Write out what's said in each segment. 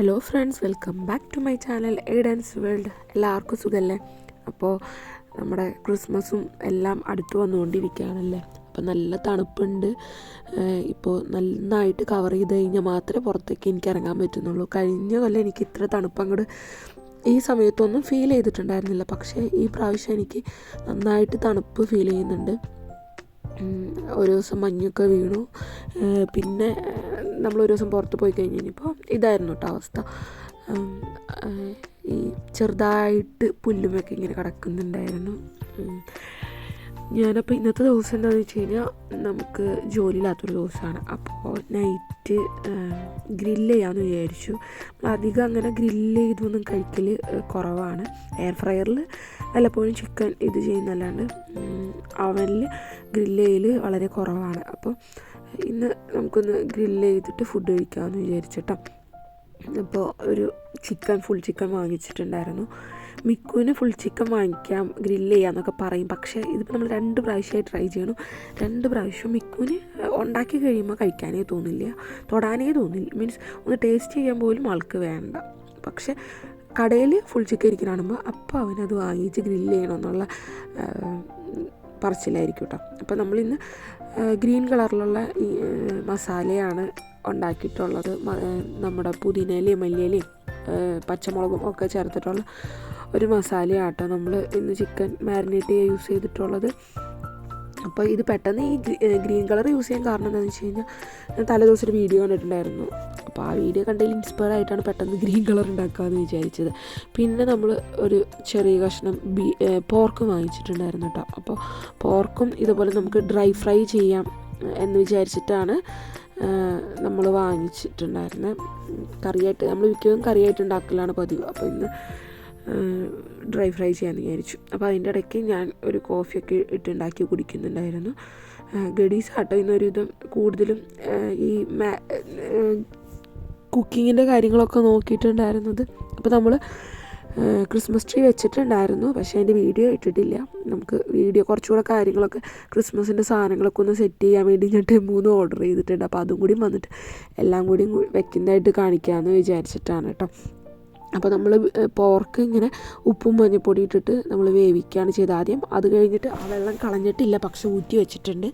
Hello friends welcome back to my channel Aidan's world എല്ലാവർക്കും സുഖമല്ലേ അപ്പോൾ നമ്മുടെ ക്രിസ്മസും എല്ലാം അടുത്ത് വന്നുകൊണ്ടിരിക്കുകയാണല്ലേ? അപ്പോൾ നല്ല തണുപ്പുണ്ട്. ഇപ്പോൾ നന്നായിട്ട് കവർ ചെയ്ത് കഴിഞ്ഞാൽ മാത്രമേ പുറത്തേക്ക് എനിക്ക് ഇറങ്ങാൻ പറ്റുന്നുള്ളൂ. കഴിഞ്ഞ കൊല്ലം എനിക്ക് ഇത്ര തണുപ്പ് അങ്ങോട്ട് ഈ സമയത്തൊന്നും ഫീൽ ചെയ്തിട്ടുണ്ടായിരുന്നില്ല. പക്ഷേ ഈ പ്രാവശ്യം എനിക്ക് നന്നായിട്ട് തണുപ്പ് ഫീൽ ചെയ്യുന്നുണ്ട്. ഒരു ദിവസം മഞ്ഞൊക്കെ വീണു പിന്നെ നമ്മൾ ഒരു ദിവസം പുറത്ത് പോയി കഴിഞ്ഞ് കഴിഞ്ഞപ്പോൾ ഇതായിരുന്നു കേട്ടോ അവസ്ഥ ഈ ചെറുതായിട്ട് പുല്ലുമൊക്കെ ഇങ്ങനെ കിടക്കുന്നുണ്ടായിരുന്നു. ഞാനപ്പോൾ ഇന്നത്തെ ദിവസം എന്താണെന്ന് വെച്ച് കഴിഞ്ഞാൽ നമുക്ക് ജോലിയില്ലാത്തൊരു ദിവസമാണ്. അപ്പോൾ നൈറ്റ് ഗ്രില്ല് ചെയ്യാമെന്ന് വിചാരിച്ചു. അധികം അങ്ങനെ ഗ്രില്ല് ചെയ്തൊന്നും കഴിക്കൽ കുറവാണ്. എയർ ഫ്രയറിൽ വല്ലപ്പോഴും ചിക്കൻ ഇത് ചെയ്യുന്നല്ലാണ്ട് അവനിൽ ഗ്രില്ല് ചെയ്യൽ വളരെ കുറവാണ്. അപ്പോൾ ഇന്ന് നമുക്കൊന്ന് ഗ്രില്ല് ചെയ്തിട്ട് ഫുഡ് കഴിക്കാമെന്ന് വിചാരിച്ചിട്ടോ അപ്പോൾ ഒരു ചിക്കൻ ഫുൾ ചിക്കൻ വാങ്ങിച്ചിട്ടുണ്ടായിരുന്നു. മിക്കുവിന് ഫുൾ ചിക്കൻ വാങ്ങിക്കാം ഗ്രില്ല് ചെയ്യാന്നൊക്കെ പറയും. പക്ഷേ ഇതിപ്പോൾ നമ്മൾ രണ്ട് പ്രാവശ്യമായി ട്രൈ ചെയ്യണം രണ്ട് പ്രാവശ്യം മിക്കുവിന് ഉണ്ടാക്കി കഴിയുമ്പോൾ കഴിക്കാനേ തോന്നില്ല. തൊടാനേ തോന്നില്ല. മീൻസ് ഒന്ന് ടേസ്റ്റ് ചെയ്യാൻ പോലും ആൾക്ക് വേണ്ട. പക്ഷേ കടയിൽ ഫുൾ ചിക്കൻ ഇരിക്കുന്ന കാണുമ്പോൾ അപ്പോൾ അവനത് വാങ്ങിച്ച് ഗ്രില്ല് ചെയ്യണമെന്നുള്ള പറച്ചിലായിരിക്കും കേട്ടോ അപ്പോൾ നമ്മളിന്ന് ഗ്രീൻ കളറിലുള്ള ഈ മസാലയാണ് ഉണ്ടാക്കിയിട്ടുള്ളത്. നമ്മുടെ പുതിനയിലയും മല്ലിയിലയും പച്ചമുളകും ഒക്കെ ചേർത്തിട്ടുള്ള ഒരു മസാലയാട്ടോ നമ്മൾ ഇന്ന് ചിക്കൻ മാരിനേറ്റ് ചെയ്യാൻ യൂസ് ചെയ്തിട്ടുള്ളത്. അപ്പോൾ ഇത് പെട്ടെന്ന് ഈ ഗ്രീ- ഗ്രീൻ കളർ യൂസ് ചെയ്യാൻ കാരണം എന്താണെന്ന് വെച്ച് കഴിഞ്ഞാൽ ഞാൻ തലേദിവസം ഒരു വീഡിയോ കണ്ടിട്ടുണ്ടായിരുന്നു. അപ്പോൾ ആ വീഡിയോ കണ്ടതിൽ ഇൻസ്പയർ ആയിട്ടാണ് പെട്ടെന്ന് ഗ്രീൻ കളർ ഉണ്ടാക്കാമെന്ന് വിചാരിച്ചത്. പിന്നെ നമ്മൾ ഒരു ചെറിയ കഷ്ണം ബീ പോർക്കും വാങ്ങിച്ചിട്ടുണ്ടായിരുന്നു കേട്ടോ അപ്പോൾ പോർക്കും ഇതുപോലെ നമുക്ക് ഡ്രൈ ഫ്രൈ ചെയ്യാം എന്ന് വിചാരിച്ചിട്ടാണ് നമ്മൾ വാങ്ങിച്ചിട്ടുണ്ടായിരുന്നത് കറിയായിട്ട് നമ്മൾ മിക്കതും കറിയായിട്ട് ഉണ്ടാക്കലാണ് പതിവ്. അപ്പോൾ ഇന്ന് ഡ്രൈ ഫ്രൈ ചെയ്യാമെന്ന് വിചാരിച്ചു. അപ്പോൾ അതിന്റെ ഇടയ്ക്ക് ഞാൻ ഒരു കോഫിയൊക്കെ ഇട്ടുണ്ടാക്കി കുടിക്കുന്നുണ്ടായിരുന്നു. ഗഡീസ് ആട്ടോ ഇന്നൊരുവിധം കൂടുതലും ഈ കുക്കിങ്ങിന്റെ കാര്യങ്ങളൊക്കെ നോക്കിയിട്ടുണ്ടായിരുന്നത്. അപ്പോൾ നമ്മൾ ക്രിസ്മസ് ട്രീ വെച്ചിട്ടുണ്ടായിരുന്നു. പക്ഷേ അതിന്റെ വീഡിയോ ഇട്ടിട്ടില്ല. നമുക്ക് വീഡിയോ കുറച്ചുകൂടെ കാര്യങ്ങളൊക്കെ ക്രിസ്മസിന്റെ സാധനങ്ങളൊക്കെ ഒന്ന് സെറ്റ് ചെയ്യാൻ വേണ്ടി ഞാൻ ടെമൂന്ന് ഓർഡർ ചെയ്തിട്ടുണ്ട്. അപ്പോൾ അതും കൂടി വന്നിട്ട് എല്ലാം കൂടി വെക്കുന്നതായിട്ട് കാണിക്കാമെന്ന് വിചാരിച്ചിട്ടാണ് കേട്ടോ. അപ്പോൾ നമ്മൾ പോർക്ക് ഇങ്ങനെ ഉപ്പും മഞ്ഞൾപ്പൊടി ഇട്ടിട്ട് നമ്മൾ വേവിക്കുകയാണ് ചെയ്തത് ആദ്യം. അത് കഴിഞ്ഞിട്ട് ആ വെള്ളം കളഞ്ഞിട്ടില്ല പക്ഷെ ഊറ്റി വെച്ചിട്ടുണ്ട്.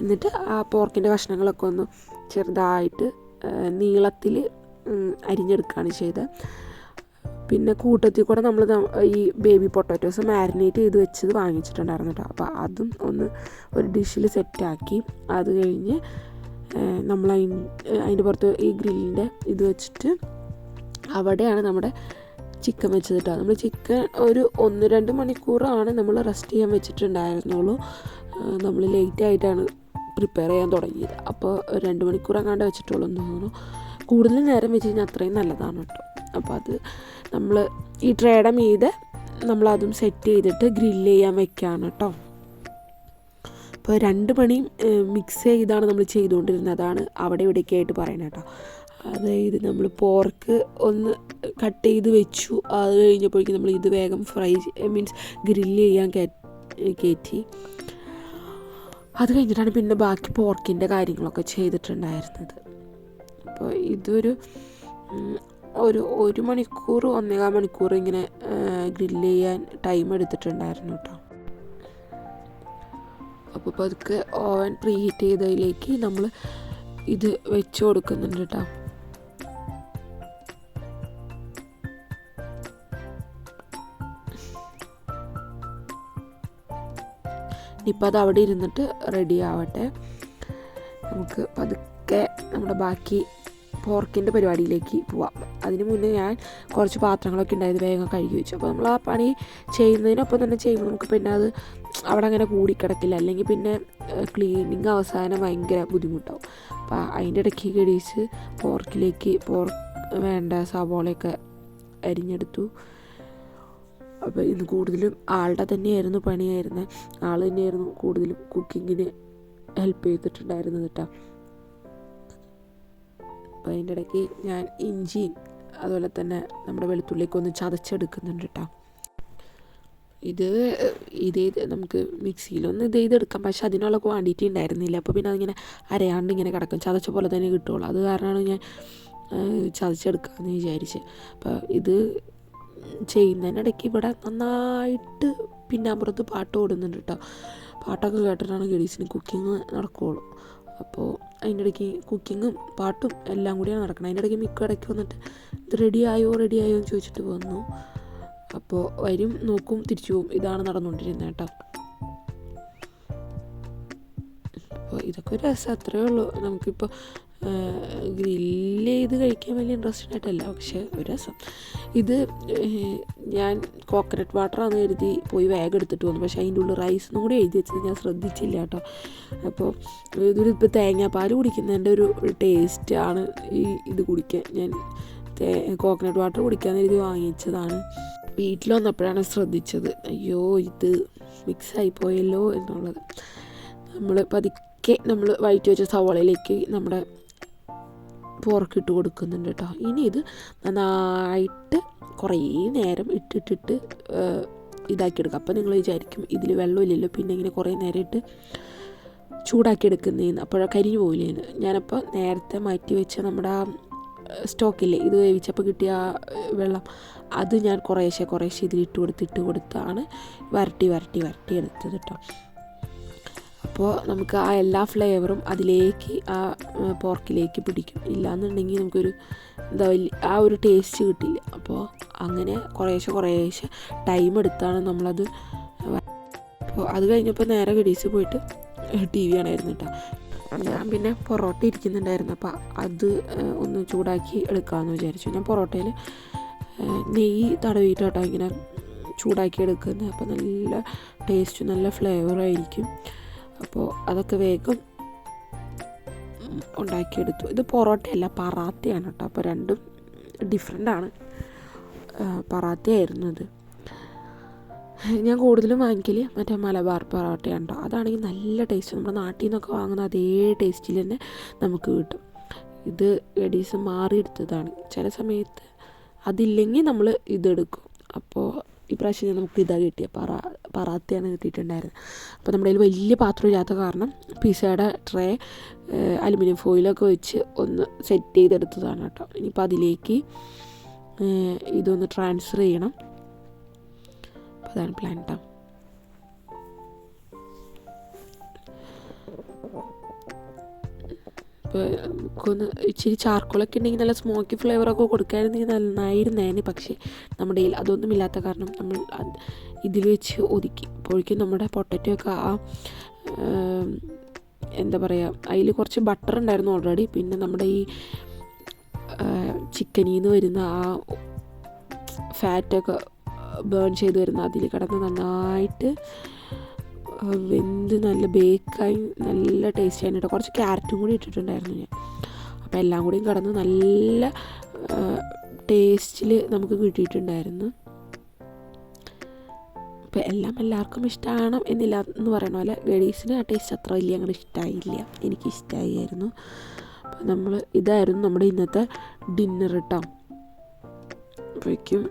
എന്നിട്ട് ആ പോർക്കിന്റെ കഷ്ണങ്ങളൊക്കെ ഒന്ന് ചെറുതായിട്ട് നീളത്തിൽ അരിഞ്ഞെടുക്കുകയാണ് ചെയ്തത്. പിന്നെ കൂട്ടത്തിൽ കൂടെ നമ്മൾ ഈ ബേബി പൊട്ടാറ്റോസ് മാരിനേറ്റ് ചെയ്ത് വെച്ചത് വാങ്ങിച്ചിട്ടുണ്ടായിരുന്നു കേട്ടോ അപ്പോൾ അതും ഒന്ന് ഒരു ഡിഷിൽ സെറ്റാക്കി. അത് കഴിഞ്ഞ് നമ്മൾ അതിന്റെ പുറത്ത് ഈ ഗ്രില്ലിന്റെ ഇത് വെച്ചിട്ട് അവിടെയാണ് നമ്മുടെ ചിക്കൻ വെച്ചത് നമ്മൾ ചിക്കൻ ഒരു ഒന്ന് രണ്ട് മണിക്കൂറാണ് നമ്മൾ റെസ്റ്റ് ചെയ്യാൻ വെച്ചിട്ടുണ്ടായിരുന്നുള്ളൂ. നമ്മൾ ലേറ്റ് ആയിട്ടാണ് പ്രിപ്പയർ ചെയ്യാൻ തുടങ്ങിയത്. അപ്പോൾ രണ്ട് മണിക്കൂർ അങ്ങാണ്ട് വെച്ചിട്ടുള്ളൂ എന്ന് തോന്നുന്നു. കൂടുതൽ നേരം വെച്ച് കഴിഞ്ഞാൽ അത്രയും നല്ലതാണ് കേട്ടോ അപ്പോൾ അത് നമ്മൾ ഈ ട്രേയുടെ മീതെ നമ്മളതും സെറ്റ് ചെയ്തിട്ട് ഗ്രില്ല് ചെയ്യാൻ വെക്കുകയാണ് കേട്ടോ അപ്പോൾ രണ്ട് പണിയും മിക്സ് ചെയ്താണ് നമ്മൾ ചെയ്തുകൊണ്ടിരുന്നത്. അതാണ് അവിടെ ഇവിടെയൊക്കെ ആയിട്ട് പറയുന്നത് കേട്ടോ അതായത് നമ്മൾ പോർക്ക് ഒന്ന് കട്ട് ചെയ്ത് വെച്ചു. അത് കഴിഞ്ഞപ്പോഴേക്കും നമ്മൾ ഇത് വേഗം ഫ്രൈ മീൻസ് ഗ്രില്ല് ചെയ്യാൻ കയറ്റി അത് കഴിഞ്ഞിട്ടാണ് പിന്നെ ബാക്കി പോർക്കിന്റെ കാര്യങ്ങളൊക്കെ ചെയ്തിട്ടുണ്ടായിരുന്നത്. അപ്പോൾ ഇതൊരു ഒരു ഒരു മണിക്കൂർ ഒന്നേകാൽ മണിക്കൂർ ഇങ്ങനെ ഗ്രില്ല് ചെയ്യാൻ ടൈം എടുത്തിട്ടുണ്ടായിരുന്നു കേട്ടോ. അപ്പോൾ പതുക്കെ ഓവൻ പ്രീ ഹീറ്റ് ചെയ്തതിലേക്ക് നമ്മൾ ഇത് വെച്ച് കൊടുക്കുന്നുണ്ട് കേട്ടോ. ഇനിയിപ്പോൾ അത് അവിടെ ഇരുന്നിട്ട് റെഡി ആവട്ടെ. നമുക്ക് പതുക്കെ നമ്മുടെ ബാക്കി പോർക്കിന്റെ പരിപാടിയിലേക്ക് പോവാം. അതിന് മുന്നേ ഞാൻ കുറച്ച് പാത്രങ്ങളൊക്കെ ഉണ്ടായത് വേഗം കഴുകി വെച്ചു. അപ്പോൾ നമ്മൾ ആ പണി ചെയ്യുന്നതിനൊപ്പം തന്നെ ചെയ്യുമ്പോൾ നമുക്ക് പിന്നെ അത് അവിടെ അങ്ങനെ കൂടിക്കിടക്കില്ല അല്ലെങ്കിൽ പിന്നെ ക്ലീനിങ് അവസാനം ഭയങ്കര ബുദ്ധിമുട്ടാവും. അപ്പോൾ അതിന്റെ ഇടയ്ക്ക് കടിച്ച് പോർക്കിലേക്ക് പോർക്ക് വേണ്ട സവോളയൊക്കെ അരിഞ്ഞെടുത്തു. അപ്പോൾ ഇന്ന് കൂടുതലും ആളുടെ തന്നെയായിരുന്നു പണിയായിരുന്നത് ആൾ തന്നെയായിരുന്നു കൂടുതലും കുക്കിങ്ങിന് ഹെൽപ്പ് ചെയ്തിട്ടുണ്ടായിരുന്നത് കേട്ടോ അപ്പോൾ അതിന്റെ ഇടയ്ക്ക് ഞാൻ ഇഞ്ചി അതുപോലെ തന്നെ നമ്മുടെ വെളുത്തുള്ളിക്ക് ഒന്ന് ചതച്ചെടുക്കുന്നുണ്ട് കേട്ടോ ഇത് ഇത് നമുക്ക് മിക്സിയിലൊന്നും ഇത് ചെയ്തെടുക്കാം. പക്ഷേ അതിനുള്ള ക്വാണ്ടിറ്റി ഉണ്ടായിരുന്നില്ല. അപ്പോൾ പിന്നെ അതിങ്ങനെ അരയാണ്ട് ഇങ്ങനെ കിടക്കും. ചതച്ച പോലെ തന്നെ കിട്ടുള്ളൂ. അത് കാരണമാണ് ഞാൻ ചതച്ചെടുക്കാമെന്ന് വിചാരിച്ച്. അപ്പോൾ ഇത് ചെയ്യുന്നതിനിടയ്ക്ക് ഇവിടെ നന്നായിട്ട് പിന്നാമ്പുറത്ത് പാട്ട് ഓടുന്നുണ്ട് കേട്ടോ. പാട്ടൊക്കെ കേട്ടിട്ടാണ് ഗഡീസിന് കുക്കിംഗ് നടക്കുകയുള്ളൂ അപ്പോൾ അതിന്റെ ഇടയ്ക്ക് കുക്കിങ്ങും പാട്ടും എല്ലാം കൂടിയാണ് നടക്കുന്നത് അതിന്റെ ഇടയ്ക്ക് മിക്ക ഇടയ്ക്ക് വന്നിട്ട് ഇത് റെഡി ആയോ എന്ന് ചോദിച്ചിട്ട് വന്നു. അപ്പോൾ വരും നോക്കും തിരിച്ചു പോകും ഇതാണ് നടന്നുകൊണ്ടിരുന്നത് കേട്ടോ. അപ്പോൾ ഇതൊക്കെ ഒരു രസം അത്രയേ ഉള്ളൂ. നമുക്കിപ്പോൾ ഗ്രില്ല് ചെയ്ത് കഴിക്കാൻ വലിയ ഇൻട്രസ്റ്റഡ് ആയിട്ടല്ല പക്ഷേ ഒരു രസം. ഇത് ഞാൻ കോക്കനട്ട് വാട്ടറാന്ന് കരുതി പോയി വേഗം എടുത്തിട്ട് വന്നു. പക്ഷേ അതിന്റെ ഉള്ളിൽ റൈസും കൂടി എഴുതി വെച്ചത് ഞാൻ ശ്രദ്ധിച്ചില്ല കേട്ടോ. അപ്പോൾ ഇതൊരു ഇപ്പോൾ തേങ്ങാപ്പാൽ കുടിക്കുന്നതിന്റെ ഒരു ടേസ്റ്റ് ആണ് ഈ ഇത് കുടിക്കാൻ. ഞാൻ കോക്കനട്ട് വാട്ടർ കുടിക്കാൻ കരുതി വാങ്ങിച്ചതാണ്. വീട്ടിൽ വന്നപ്പോഴാണ് ശ്രദ്ധിച്ചത്. അയ്യോ ഇത് മിക്സ് പോയല്ലോ എന്നുള്ളത്. നമ്മൾ പതുക്കെ നമ്മൾ വഴറ്റി വെച്ച സവോളയിലേക്ക് നമ്മുടെ പോർക്ക് ഇട്ട് കൊടുക്കുന്നുണ്ട് കേട്ടോ ഇനി ഇത് നന്നായിട്ട് കുറേ നേരം ഇട്ടിട്ടിട്ട് ഇതാക്കിയെടുക്കുക ഇതാക്കി അപ്പോൾ നിങ്ങൾ വിചാരിക്കും ഇതിൽ വെള്ളമില്ലല്ലോ പിന്നെ ഇങ്ങനെ കുറേ നേരം ഇട്ട് ചൂടാക്കി എടുക്കുന്നതിന് അപ്പോൾ കരിഞ്ഞു പോയില്ലേന്ന് ഞാനപ്പോൾ നേരത്തെ മാറ്റി വെച്ച നമ്മുടെ സ്റ്റോക്കില്ലേ ഇത് വേവിച്ചപ്പോൾ കിട്ടിയ വെള്ളം അത് ഞാൻ കുറേശ്ശെ കുറേശ്ശെ ഇതിലിട്ട് കൊടുത്തിട്ട് കൊടുത്താണ് വരട്ടി വരട്ടി വരട്ടി എടുത്തത് കേട്ടോ അപ്പോൾ നമുക്ക് ആ എല്ലാ ഫ്ലേവറും അതിലേക്ക് ആ പോർക്കിലേക്ക് പിടിക്കും. ഇല്ലാന്നുണ്ടെങ്കിൽ നമുക്കൊരു എന്താ വലിയ ആ ഒരു ടേസ്റ്റ് കിട്ടില്ല. അപ്പോൾ അങ്ങനെ കുറേശ്ശെ കുറേശ്ശെ ടൈം എടുത്താണ് നമ്മളത് അപ്പോൾ അത് കഴിഞ്ഞപ്പോൾ നേരെ ഗഡീസ് പോയിട്ട് ടി വി ആണായിരുന്നു കേട്ടോ ഞാൻ പിന്നെ പൊറോട്ട ഇരിക്കുന്നുണ്ടായിരുന്നു. അപ്പോൾ അത് ഒന്ന് ചൂടാക്കി എടുക്കാമെന്ന് വിചാരിച്ചു. ഞാൻ പൊറോട്ടയിൽ നെയ്യ് തടവിയിട്ട് കേട്ടോ ഇങ്ങനെ ചൂടാക്കി എടുക്കുന്നത്. അപ്പോൾ നല്ല ടേസ്റ്റ് നല്ല ഫ്ലേവറായിരിക്കും അപ്പോൾ അതൊക്കെ വേഗം ഉണ്ടാക്കിയെടുത്തു. ഇത് പൊറോട്ടയല്ല പറാത്തയാണ് കേട്ടോ. അപ്പോൾ രണ്ടും ഡിഫറെന്റാണ് പറാത്തയായിരുന്നു ഇത്. ഞാൻ കൂടുതലും വാങ്ങിക്കൽ മറ്റേ മലബാർ പൊറോട്ടയാണ് കേട്ടോ. അതാണെങ്കിൽ നല്ല ടേസ്റ്റ് നമ്മുടെ നാട്ടിൽ നിന്നൊക്കെ വാങ്ങുന്ന അതേ ടേസ്റ്റിൽ തന്നെ നമുക്ക് കിട്ടും. ഇത് എഡീസ് മാറിയെടുത്തതാണ്. ചില സമയത്ത് അതില്ലെങ്കിൽ നമ്മൾ ഇതെടുക്കും. അപ്പോൾ ഇപ്രാവശ്യം നമുക്ക് ഇതാ കിട്ടിയ പറ പറാത്തയാണ് കിട്ടിയിട്ടുണ്ടായിരുന്നത് അപ്പോൾ നമ്മുടെ കയ്യിൽ വലിയ പാത്രം ഇല്ലാത്ത കാരണം പിസയുടെ ട്രേ അലുമിനിയം ഫോയിലൊക്കെ വെച്ച് ഒന്ന് സെറ്റ് ചെയ്തെടുത്തതാണ് കേട്ടോ. ഇനിയിപ്പോൾ അതിലേക്ക് ഇതൊന്ന് ട്രാൻസ്ഫർ ചെയ്യണം. അപ്പോൾ അതാണ് പ്ലാൻ കേട്ടോ ഇച്ചിരി ചാർക്കോളൊക്കെ ഉണ്ടെങ്കിൽ നല്ല സ്മോക്കി ഫ്ലേവറൊക്കെ കൊടുക്കായിരുന്നെങ്കിൽ നന്നായിരുന്നേനെ. പക്ഷേ നമ്മുടെ കയ്യിൽ അതൊന്നും ഇല്ലാത്ത കാരണം നമ്മൾ ഇതിൽ വെച്ച് ഒതുക്കി. അപ്പോഴേക്കും നമ്മുടെ പൊട്ടറ്റോ ഒക്കെ ആ എന്താ പറയുക അതിൽ കുറച്ച് ബട്ടർ ഉണ്ടായിരുന്നു ഓൾറെഡി പിന്നെ നമ്മുടെ ഈ ചിക്കനിൽ നിന്ന് വരുന്ന ആ ഫാറ്റൊക്കെ ബേൺ ചെയ്ത് വരുന്ന അതിൽ കിടന്ന് നന്നായിട്ട് വെന്ത് നല്ല ബേക്കായി നല്ല ടേസ്റ്റ് ആയിട്ട് കുറച്ച് ക്യാരറ്റും കൂടി ഇട്ടിട്ടുണ്ടായിരുന്നു ഞാൻ. അപ്പോൾ എല്ലാം കൂടിയും കടന്ന് നല്ല ടേസ്റ്റിൽ നമുക്ക് കിട്ടിയിട്ടുണ്ടായിരുന്നു. അപ്പോൾ എല്ലാം എല്ലാവർക്കും ഇഷ്ടമാണ് എന്നില്ല എന്ന് പറയണ പോലെ ഗഡീസിന് ആ ടേസ്റ്റ് അത്ര വലിയ അങ്ങനെ ഇഷ്ടമായില്ല എനിക്ക് ഇഷ്ടമായിരുന്നു അപ്പോൾ നമ്മൾ ഇതായിരുന്നു നമ്മുടെ ഇന്നത്തെ ഡിന്നർ കേട്ടോ അപ്പോഴേക്കും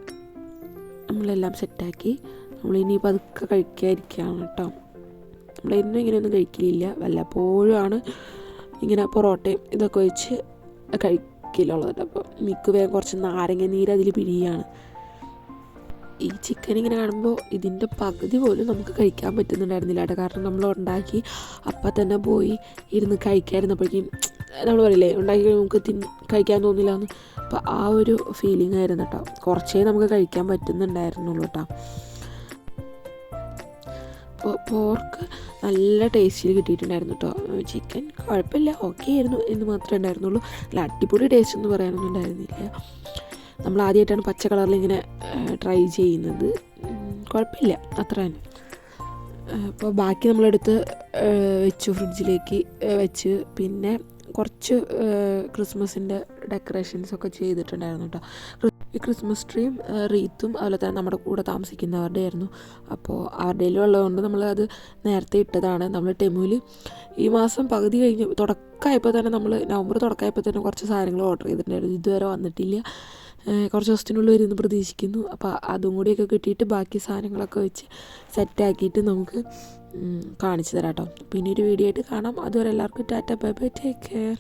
നമ്മളെല്ലാം സെറ്റാക്കി നമ്മളിനി പതുക്കെ കഴിക്കാതിരിക്കുകയാണ് കേട്ടോ നമ്മളെന്നും ഇങ്ങനെയൊന്നും കഴിക്കലില്ല. വല്ലപ്പോഴും ആണ് ഇങ്ങനെ പൊറോട്ടയും ഇതൊക്കെ വെച്ച് കഴിക്കലുള്ളത് അപ്പോൾ മിക്ക വേഗം കുറച്ച് നാരങ്ങ നീര് അതിൽ പിഴിയാണ്. ഈ ചിക്കൻ ഇങ്ങനെ കാണുമ്പോൾ ഇതിന്റെ പകുതി പോലും നമുക്ക് കഴിക്കാൻ പറ്റുന്നുണ്ടായിരുന്നില്ല കേട്ടോ. കാരണം നമ്മൾ ഉണ്ടാക്കി അപ്പം തന്നെ പോയി ഇരുന്ന് കഴിക്കാതിരുന്നപ്പോഴേക്കും നമ്മൾ പറയില്ലേ ഉണ്ടാക്കി നമുക്ക് തിൻ കഴിക്കാൻ തോന്നില്ല എന്ന്. അപ്പോൾ ആ ഒരു ഫീലിംഗ് ആയിരുന്നു കേട്ടോ. കുറച്ചേ നമുക്ക് കഴിക്കാൻ പറ്റുന്നുണ്ടായിരുന്നുള്ളൂ കേട്ടോ. പോർക്ക് നല്ല ടേസ്റ്റിൽ കിട്ടിയിട്ടുണ്ടായിരുന്നു കേട്ടോ ചിക്കൻ കുഴപ്പമില്ല ഓക്കെ ആയിരുന്നു എന്ന് മാത്രമേ ഉണ്ടായിരുന്നുള്ളൂ. അല്ല അടിപൊളി ടേസ്റ്റ് എന്ന് പറയാനൊന്നും ഉണ്ടായിരുന്നില്ല. നമ്മൾ ആദ്യമായിട്ടാണ് പച്ച കളറിൽ ഇങ്ങനെ ട്രൈ ചെയ്യുന്നത്. കുഴപ്പമില്ല അത്ര തന്നെ അപ്പോൾ ബാക്കി നമ്മളെടുത്ത് വെച്ചു ഫ്രിഡ്ജിലേക്ക് വെച്ച് പിന്നെ കുറച്ച് ക്രിസ്മസിന്റെ ഡെക്കറേഷൻസ് ഒക്കെ ചെയ്തിട്ടുണ്ടായിരുന്നു കേട്ടോ ഈ ക്രിസ്മസ് ട്രീയും റീത്തും അതുപോലെ തന്നെ നമ്മുടെ കൂടെ താമസിക്കുന്നവരുടെ ആയിരുന്നു. അപ്പോൾ അവരുടെ ഉള്ളതുകൊണ്ട് നമ്മൾ അത് നേരത്തെ ഇട്ടതാണ്. നമ്മൾ ടെമുവിൽ ഈ മാസം പകുതി കഴിഞ്ഞ്. തുടക്കമായപ്പോൾ തന്നെ നമ്മൾ നവംബർ തുടക്കമായപ്പോൾ തന്നെ കുറച്ച് സാധനങ്ങൾ ഓർഡർ ചെയ്തിട്ടുണ്ടായിരുന്നു. ഇതുവരെ വന്നിട്ടില്ല. കുറച്ച് ദിവസത്തിനുള്ളിൽ വരുമെന്ന് പ്രതീക്ഷിക്കുന്നു. അപ്പോൾ അതും കൂടിയൊക്കെ കിട്ടിയിട്ട് ബാക്കി സാധനങ്ങളൊക്കെ വെച്ച് സെറ്റാക്കിയിട്ട് നമുക്ക് കാണിച്ചു തരാം കേട്ടോ. പിന്നെ ഒരു വീഡിയോ ആയിട്ട് കാണാം. അതുവരെ എല്ലാവർക്കും tata bye bye take care